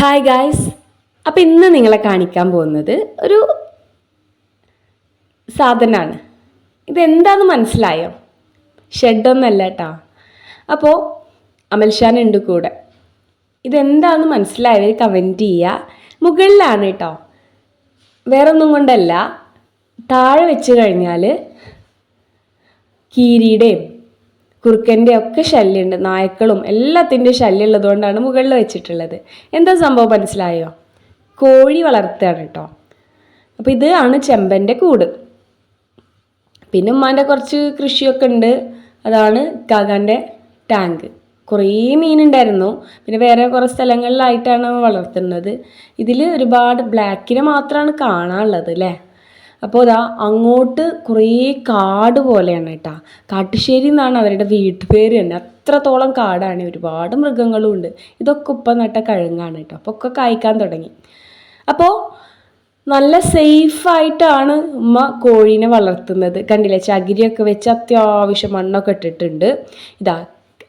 Hi guys അപ്പം ഇന്ന് നിങ്ങളെ കാണിക്കാൻ പോകുന്നത് ഒരു സാധനമാണ്. ഇതെന്താന്ന് മനസ്സിലായോ? ഷെഡൊന്നല്ല കേട്ടോ അപ്പോൾ അമൽഷാൻ ഉണ്ട് കൂടെ. ഇതെന്താന്ന് മനസ്സിലായവർ കമന്റ് ചെയ്യുക മുകളിലാണ് കേട്ടോ വേറൊന്നും കൊണ്ടല്ല. താഴെ വെച്ച് കഴിഞ്ഞാൽ കീരിയുടെയും കുറുക്കന്റെ ഒക്കെ ശല്യമുണ്ട്. നായ്ക്കളും എല്ലാത്തിന്റെ ശല്യം ഉള്ളതുകൊണ്ടാണ് മുകളിൽ വെച്ചിട്ടുള്ളത്. എന്താ സംഭവം മനസ്സിലായോ? കോഴി വളർത്തുകയാണ് കേട്ടോ. അപ്പോൾ ഇതാണ് ചെമ്പന്റെ കൂട്. പിന്നെ ഉമ്മാന്റെ കുറച്ച് കൃഷിയൊക്കെ ഉണ്ട്. അതാണ് കാകാന്റെ ടാങ്ക്. കുറേ മീനുണ്ടായിരുന്നു. പിന്നെ വേറെ കുറേ സ്ഥലങ്ങളിലായിട്ടാണ് വളർത്തുന്നത്. ഇതിൽ ഒരുപാട് ബ്ലാക്കിനെ മാത്രമാണ് കാണാനുള്ളത് അല്ലേ? അപ്പോൾ ഇതാ അങ്ങോട്ട് കുറേ കാട് പോലെയാണ് കേട്ടോ. കാട്ടുശ്ശേരി എന്നാണ് അവരുടെ വീട്ടുപേര് തന്നെ. അത്രത്തോളം കാടാണ്. ഒരുപാട് മൃഗങ്ങളും ഉണ്ട്. ഇതൊക്കെ ഉപ്പ നട്ട കഴുങ്ങാണ് കേട്ടോ. അപ്പോൾ ഒക്കെ കായ്ക്കാൻ തുടങ്ങി. അപ്പോൾ നല്ല സേഫായിട്ടാണ് ഉമ്മ കോഴീനെ വളർത്തുന്നത്. കണ്ടില്ലേ? ചകിരിയൊക്കെ വെച്ച് അത്യാവശ്യം മണ്ണൊക്കെ ഇട്ടിട്ടുണ്ട്. ഇതാ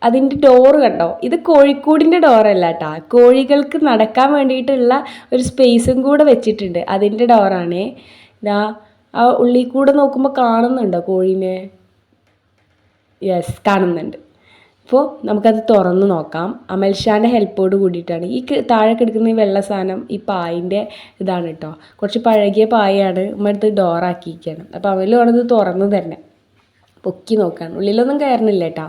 അതിന്റെ ഡോറ് കണ്ടോ? ഇത് കോഴിക്കൂടിന്റെ ഡോറല്ല കേട്ടോ. കോഴികൾക്ക് നടക്കാൻ വേണ്ടിയിട്ടുള്ള ഒരു സ്പേസും കൂടെ വെച്ചിട്ടുണ്ട്. അതിന്റെ ഡോറാണേ ഇതാ ആ ഉള്ളിൽ കൂടെ നോക്കുമ്പോൾ കാണുന്നുണ്ടോ കോഴീനെ? യെസ് കാണുന്നുണ്ട്. അപ്പോൾ നമുക്കത് തുറന്ന് നോക്കാം. അമൽഷാന്റെ ഹെൽപ്പോട് കൂടിയിട്ടാണ്. ഈ താഴെ കിടക്കുന്ന ഈ വെള്ള സാധനം ഈ പായിന്റെ ഇതാണ് കേട്ടോ കുറച്ച് പഴകിയ പായയാണ് ഉമ്മടുത്ത് ഡോറാക്കിയിരിക്കുകയാണ് അപ്പോൾ അമലും ആണത് തുറന്ന് തന്നെ. പൊക്കി നോക്കാൻ ഉള്ളിലൊന്നും കയറുന്നില്ല കേട്ടോ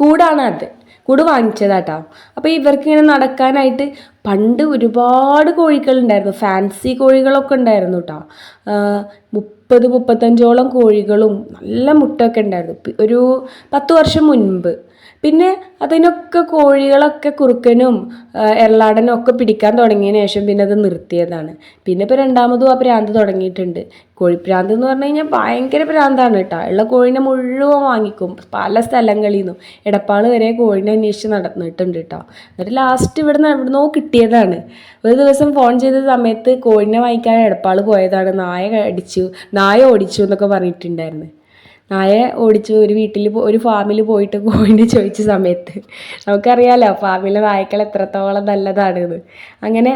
കൂടാണ് അത്. കൂട് വാങ്ങിച്ചതാട്ടോ. അപ്പോൾ ഇവർക്കിങ്ങനെ നടക്കാനായിട്ട് പണ്ട് ഒരുപാട് കോഴികളുണ്ടായിരുന്നു. ഫാൻസി കോഴികളൊക്കെ ഉണ്ടായിരുന്നു കേട്ടോ മുപ്പത് മുപ്പത്തഞ്ചോളം കോഴികളും നല്ല മുട്ടയൊക്കെ ഉണ്ടായിരുന്നു. ഒരു പത്ത് വർഷം മുൻപ്. പിന്നെ അതിനൊക്കെ കോഴികളൊക്കെ കുറുക്കനും എറളാടനും ഒക്കെ പിടിക്കാൻ തുടങ്ങിയതിന് ശേഷം പിന്നെ അത് നിർത്തിയതാണ്. പിന്നെ ഇപ്പോൾ രണ്ടാമതും ആ പ്രാന്ത് തുടങ്ങിയിട്ടുണ്ട്. കോഴിപ്രാന്ത് എന്ന് പറഞ്ഞു കഴിഞ്ഞാൽ ഭയങ്കര പ്രാന്താണ് കേട്ടോ. ഉള്ള കോഴിനെ മുഴുവൻ വാങ്ങിക്കും. പല സ്ഥലങ്ങളിൽ നിന്നും. എടപ്പാൾ വരെ കോഴിനെ അന്വേഷിച്ച് നടന്നിട്ടുണ്ട് കേട്ടോ. എന്നിട്ട് ലാസ്റ്റ് ഇവിടെ നിന്ന് എവിടുന്നോ കിട്ടിയതാണ്. ഒരു ദിവസം ഫോൺ ചെയ്ത സമയത്ത് കോഴിനെ വാങ്ങിക്കാൻ എടപ്പാൾ പോയതാണ്. നായ അടിച്ചു നായ ഓടിച്ചു എന്നൊക്കെ പറഞ്ഞിട്ടുണ്ടായിരുന്നു. നായ ഓടിച്ചു ഒരു വീട്ടിൽ ഒരു ഫാമിൽ പോയിട്ട് പോയിട്ട് ചോദിച്ച സമയത്ത്. നമുക്കറിയാലോ ഫാമിലെ നായ്ക്കൾ എത്രത്തോളം നല്ലതാണെന്ന്. അങ്ങനെ